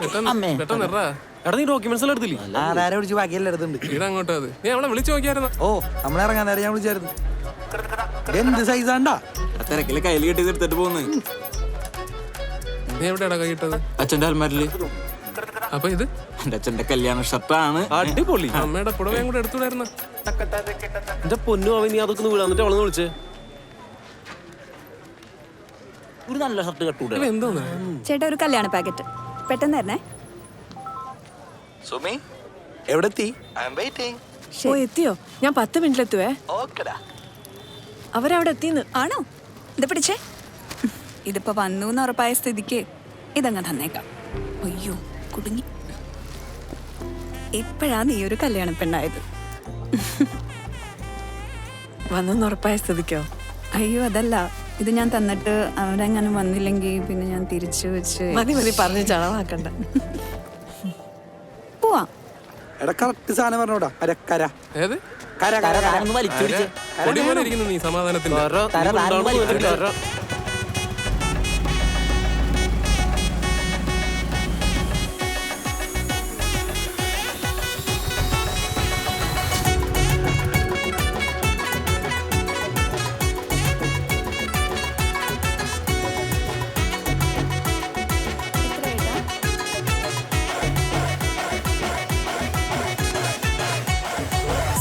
പെട്ടെന്ന് പെട്ടെന്ന് ഇറാ. എടാ നീ ഡോക്യുമെന്റ്സ് എല്ലാം എടുത്തില്ലേ? ആധാരം പിടിച്ച് ബാക്കിയെല്ലാം എടുത്തുണ്ട് അത്. നീ അവളെ വിളിച്ചു നോക്കിയായിരുന്നു? ഓ നമ്മളിറങ്ങാൻ നേരം ഞാൻ വിളിച്ചായിരുന്നു. എന്ത് സൈസാണ്ടാ തിരക്കിൽ കയ്യിൽ കെട്ടി എടുത്തിട്ട് പോകുന്നു നീ എവിടെയാടാ കൈയിട്ടത് അച്ഛന്റെ അൽമാരിൽ അപ്പൊ ഇത്? എന്റെ അച്ഛന്റെ കല്യാണ ഷർട്ടാണ് അടിപൊളി. അമ്മയുടെ പുടവയും കൂടെ എടുത്തുവിടായിരുന്ന? എന്റെ പൊന്നു അവൻ നീ അതൊക്കെ ഒന്ന് വിടാന്നിട്ട് അവളെ വിളിച്ചേ. ഒരു നല്ല ഷർട്ട് കട്ടൂടെ. എന്തോന്ന്? ചേട്ടാ ഒരു കല്യാണ പാക്കറ്റ് പെട്ടെന്ന് തരണേ സുമി? എവിടെ ഐ ആം വെയിറ്റിംഗ് ഓ എത്തിയോ? ഞാൻ പത്ത് മിനിറ്റിലെത്തുവേ. ഓക്കെടാ. അവരവിടെ എത്തിന്ന് ആണോ? ഇത് പിടിച്ചേ. ഇതിപ്പോ വന്നു എന്ന് ഉറപ്പായ സ്ഥിതിക്ക് ഇതങ്ങ് തന്നേക്കാം. അയ്യോ കുടുങ്ങി. ഇപ്പോഴാ നീ ഒരു കല്യാണ പെണ്ണായത്? വന്നെന്ന് ഉറപ്പായ സ്ഥിതിക്കോ? അയ്യോ അതല്ല. ഇത് ഞാൻ തന്നിട്ട് അവരങ്ങനെ വന്നില്ലെങ്കിൽ പിന്നെ ഞാൻ തിരിച്ചു വെച്ച് മതി മതി പറഞ്ഞു ചളവാക്കണ്ട. പോവാ. എടാ കറക്റ്റ് സാധനം പറഞ്ഞോടാ. അര കര. ഏത്? കര കര കര. പൊടി പോലെ ഇരിക്കുന്നു നീ സമാധാനത്തിന്റെ. കര, നീ ഉണ്ടാവുമ്പോ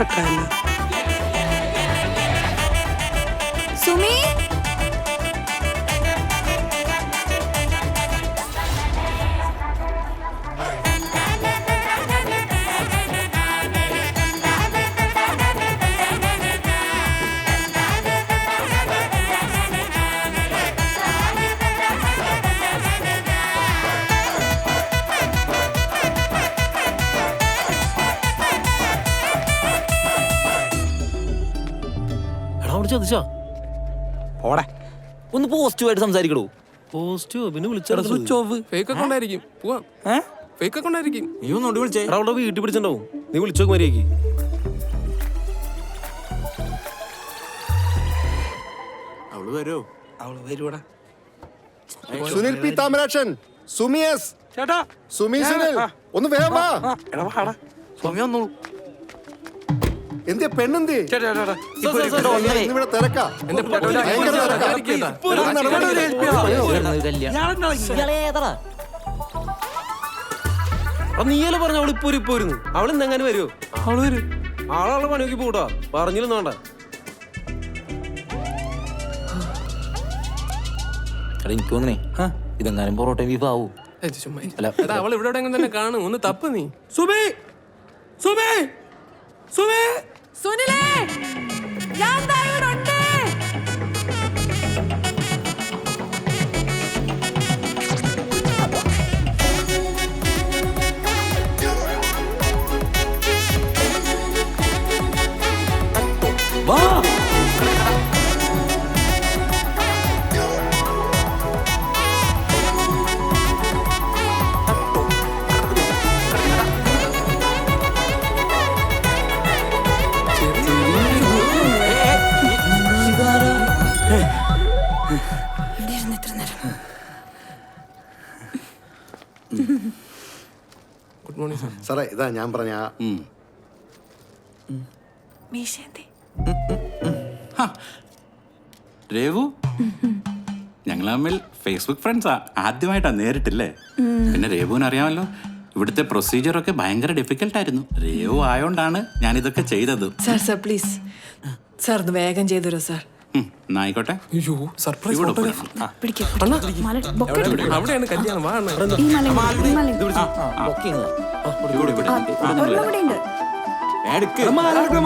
Copacabana. ചതിച്ചാ പോടെ. ഒന്ന് പോസിറ്റീവായിട്ട് സംസാരിക്കടോ. പോസിറ്റീവ്? പിന്നെ വിളിച്ചാ സ്വിച്ച് ഓഫ് ഫേക്ക് അക്കൗണ്ട് ആയിരിക്കും. പോവാം. ഫേക്ക് അക്കൗണ്ട് ആയിരിക്കും. നീ ഒന്നോടി വിളിച്ചേ. അവിടെ വീട്ടിൽ പിടിച്ചിട്ടുണ്ടാവും. നീ വിളിച്ചോ മര്യാദയ്ക്ക് അവൾ വരോ? അവൾ വരുവാടാ. സുനിൽ പി. താമരാക്ഷൻ. സുമിയസ്. ചേട്ടാ. സുമി സുനിൽ. ഒന്ന് വേഗം വാ. എടാ വാടാ സുമി വന്നോളൂ. എന്തിയ പെണ്ണെന്തി. ഇന്നിവിടെ തിരക്കാ. ഭയങ്കര ഒരു നടപടി നീയല്ലേ പറഞ്ഞ അവൾ ഇപ്പൊ ഇപ്പൊ വരുന്നു അവൾ ഇന്നെങ്ങനെ വരുമോ അവൾ വരും. ആളാളെ നോക്കി പോട്ടോ. പറഞ്ഞില്ലെന്ന് വേണ്ട. എടാ എനിക്ക് തോന്നണേ ഇതെങ്ങാനും പൊറോട്ട ബീഫ് ആവൂ. അവൾ ഇവിടെ എവിടെയെങ്കിലും തന്നെ കാണും. ഒന്ന് തപ്പ് നീ. സുബേ! സുബേ! സുബി! സുനിലേ ഞാൻ ഇവിടെ ഇരുന്ന് നേരം ഗുഡ് മോർണിംഗ് സാർ സാറേ ഇതാ ഞാൻ പറഞ്ഞ ആ? രേവു? ഞങ്ങൾ തമ്മിൽ ഫേസ്ബുക്ക് ഫ്രണ്ട്സാ ആദ്യമായിട്ടാ നേരിട്ടില്ലേ? പിന്നെ രേവുവിന് അറിയാമല്ലോ. ഇവിടുത്തെ പ്രൊസീജിയർ ഒക്കെ ഭയങ്കര ഡിഫിക്കൽട്ട് ആയിരുന്നു. രേവു ആയോണ്ടാണ് ഞാൻ ഇതൊക്കെ ചെയ്തത്. സാർ സാർ പ്ലീസ് സാർ ഒന്ന് വേഗം ചെയ്തു സാർ ആയിക്കോട്ടെ. അയ്യോ സർപ്രൈസ് ഇവിടെ. അവിടെയാണ് കല്യാണം. വാ അണ്ണാ. ഇവിടെ, ഇവിടെ. എടുക്ക്. മാല എടുത്ത്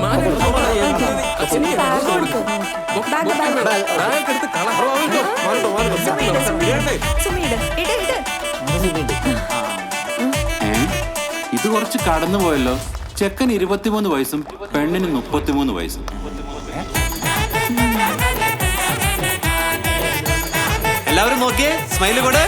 ബാഗ് എടുത്ത് ഏ? ഇത് കുറച്ച് കടന്നു പോയല്ലോ ചെക്കൻ ഇരുപത്തിമൂന്ന് വയസ്സും പെണ്ണിന് മുപ്പത്തിമൂന്ന് വയസ്സും. എല്ലാവരും നോക്കിയേ സ്മൈൽ കൂടെ